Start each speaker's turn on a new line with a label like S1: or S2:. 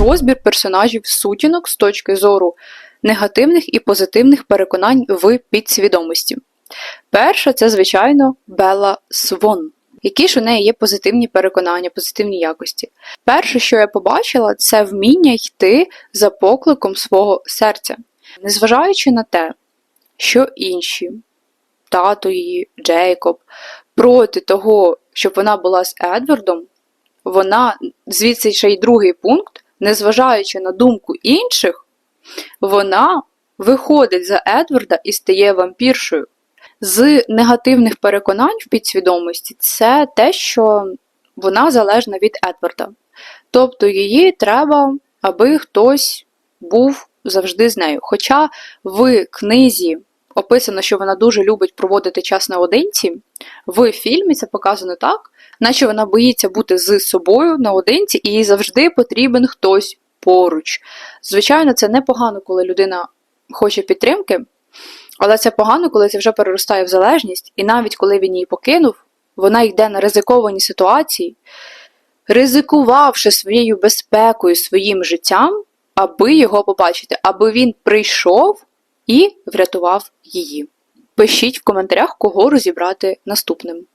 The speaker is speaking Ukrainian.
S1: розбір персонажів сутінок з точки зору негативних і позитивних переконань в підсвідомості. Перша це, звичайно, Белла Свон. Які ж у неї є позитивні переконання, позитивні якості? Перше, що я побачила, це вміння йти за покликом свого серця, незважаючи на те, що інші, тато її, Джейкоб, проти того, щоб вона була з Едвардом, вона, звідси ще й другий пункт, незважаючи на думку інших, вона виходить за Едварда і стає вампіршою. З негативних переконань в підсвідомості це те, що вона залежна від Едварда. Тобто її треба, аби хтось був завжди з нею. Хоча в книзі описано, що вона дуже любить проводити час наодинці, в фільмі це показано так, наче вона боїться бути з собою наодинці, і їй завжди потрібен хтось поруч. Звичайно, це непогано, коли людина хоче підтримки, але це погано, коли це вже переростає в залежність, і навіть коли він її покинув, вона йде на ризиковані ситуації, ризикувавши своєю безпекою, своїм життям, аби його побачити, аби він прийшов і врятував її. Пишіть в коментарях, кого розібрати наступним.